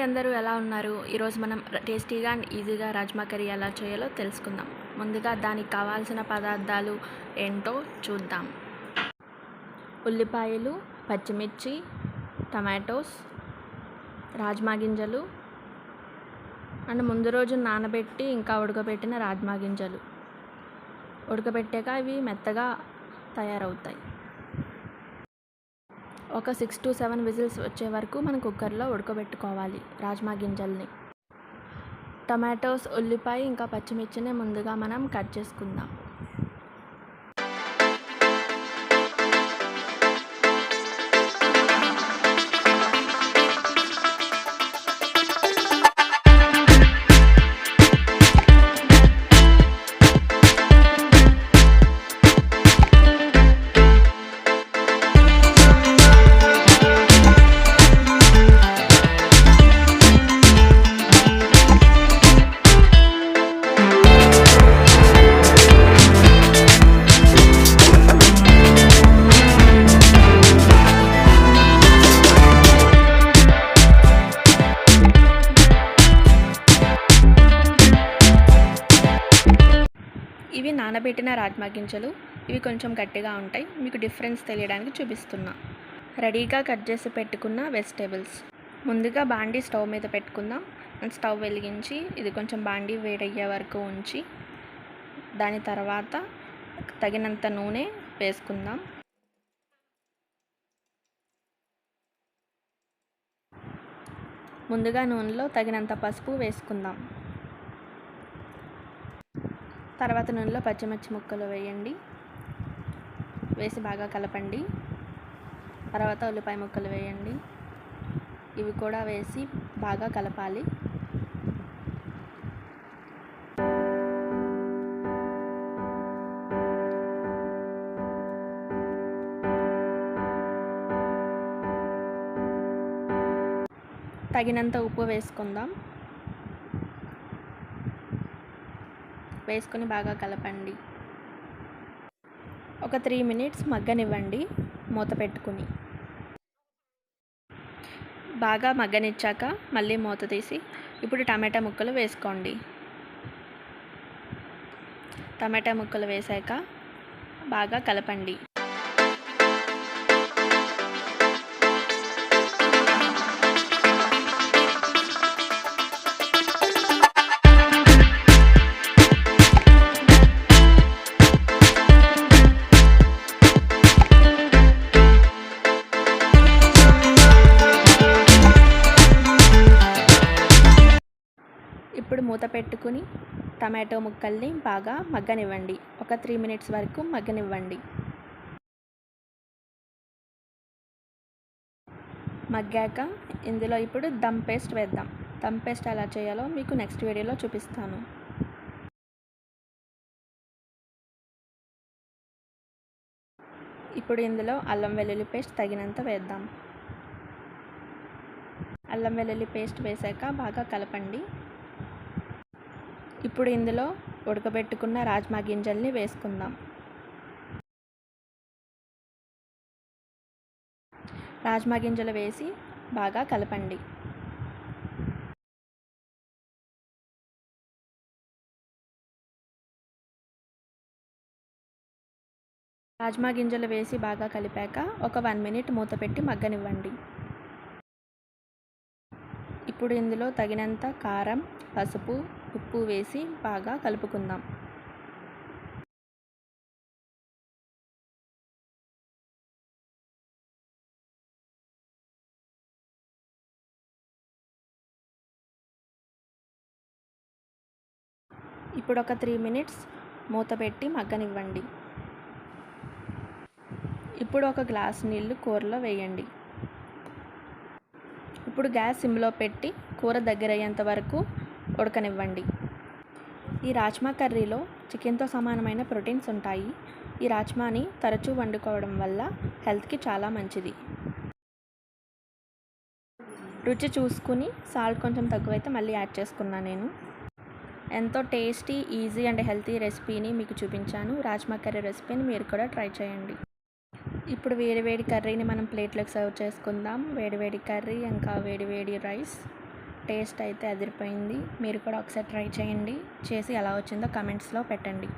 Hi అందరూ ఎలా ఉన్నారు? ఈరోజు మనం టేస్టీగా అండ్ ఈజీగా రాజ్మా కర్రీ ఎలా చేయాలో తెలుసుకుందాం. ముందుగా దానికి కావాల్సిన పదార్థాలు ఏంటో చూద్దాం. ఉల్లిపాయలు పచ్చిమిర్చి టమాటోస్ రాజ్మా గింజలు అండ్ ముందు రోజు నానబెట్టి ఇంకా ఉడకబెట్టిన రాజ్మా గింజలు. ఉడకబెట్టాక ఇవి మెత్తగా తయారవుతాయి. ఒక సిక్స్ టు సెవెన్ విజిల్స్ వచ్చే వరకు మనం కుక్కర్లో ఉడకబెట్టుకోవాలి రాజ్మా గింజల్ని. టమాటోస్ ఉల్లిపాయ ఇంకా పచ్చిమిర్చిని ముందుగా మనం కట్ చేసుకుందాం. నానబెట్టిన రాజ్మా గింజలు ఇవి కొంచెం గట్టిగా ఉంటాయి. మీకు డిఫరెన్స్ తెలియడానికి చూపిస్తున్నా. రెడీగా కట్ చేసి పెట్టుకున్న వెజిటేబుల్స్. ముందుగా బాండీ స్టవ్ మీద పెట్టుకుందాం. స్టవ్ వెలిగించి ఇది కొంచెం బాండీ వేడయ్యే వరకు ఉంచి దాని తర్వాత తగినంత నూనె వేసుకుందాం. ముందుగా నూనెలో తగినంత పసుపు వేసుకుందాం. తర్వాత నూనెలో పచ్చిమిర్చి ముక్కలు వేయండి. వేసి బాగా కలపండి. తర్వాత ఉల్లిపాయ ముక్కలు వేయండి. ఇవి కూడా వేసి బాగా కలపాలి. తగినంత ఉప్పు వేసుకుందాం. వేసుకొని బాగా కలపండి. ఒక త్రీ మినిట్స్ మగ్గనివ్వండి మూత పెట్టుకుని. బాగా మగ్గనిచ్చాక మళ్ళీ మూత తీసి ఇప్పుడు టమాటా ముక్కలు వేసుకోండి. టమాటా ముక్కలు వేసాక బాగా కలపండి. మూత పెట్టుకుని టమాటో ముక్కల్ని బాగా మగ్గనివ్వండి. ఒక త్రీ మినిట్స్ వరకు మగ్గనివ్వండి. మగ్గాక ఇందులో ఇప్పుడు దమ్ పేస్ట్ వేద్దాం. దమ్ పేస్ట్ ఎలా చేయాలో మీకు నెక్స్ట్ వీడియోలో చూపిస్తాను. ఇప్పుడు ఇందులో అల్లం వెల్లుల్లి పేస్ట్ తగినంత వేద్దాం. అల్లం వెల్లుల్లి పేస్ట్ వేసాక బాగా కలపండి. ఇప్పుడు ఇందులో ఉడకబెట్టుకున్న రాజ్మా గింజల్ని వేసుకుందాం. రాజ్మా గింజలు వేసి బాగా కలపండి. రాజ్మా గింజలు వేసి బాగా కలిపాక ఒక వన్ మినిట్ మూత పెట్టి మగ్గనివ్వండి. ఇప్పుడు ఇందులో తగినంత కారం పసుపు ఉప్పు వేసి బాగా కలుపుకుందాం. ఇప్పుడు ఒక త్రీ మినిట్స్ మూత పెట్టి మగ్గనివ్వండి. ఇప్పుడు ఒక గ్లాస్ నీళ్ళు కూరలో వేయండి. ఇప్పుడు గ్యాస్ సిమ్లో పెట్టి కూర దగ్గర అయ్యేంత వరకు ఉడకనివ్వండి. ఈ రాజ్మా కర్రీలో చికెన్తో సమానమైన ప్రోటీన్స్ ఉంటాయి. ఈ రాజ్మాని తరచూ వండుకోవడం వల్ల హెల్త్కి చాలా మంచిది. రుచి చూసుకుని సాల్ట్ కొంచెం తక్కువైతే మళ్ళీ యాడ్ చేసుకున్నాను నేను. ఎంతో టేస్టీ ఈజీ అండ్ హెల్తీ రెసిపీని మీకు చూపించాను. రాజ్మా కర్రీ రెసిపీని మీరు కూడా ట్రై చేయండి. ఇప్పుడు వేడి వేడి కర్రీని మనం ప్లేట్లోకి సర్వ్ చేసుకుందాం. వేడి వేడి కర్రీ ఇంకా వేడివేడి రైస్. టేస్ట్ అయితే అదిరిపోయింది. మీరు కూడా ఒకసారి ట్రై చేయండి. చేసి ఎలా వచ్చిందో కమెంట్స్లో పెట్టండి.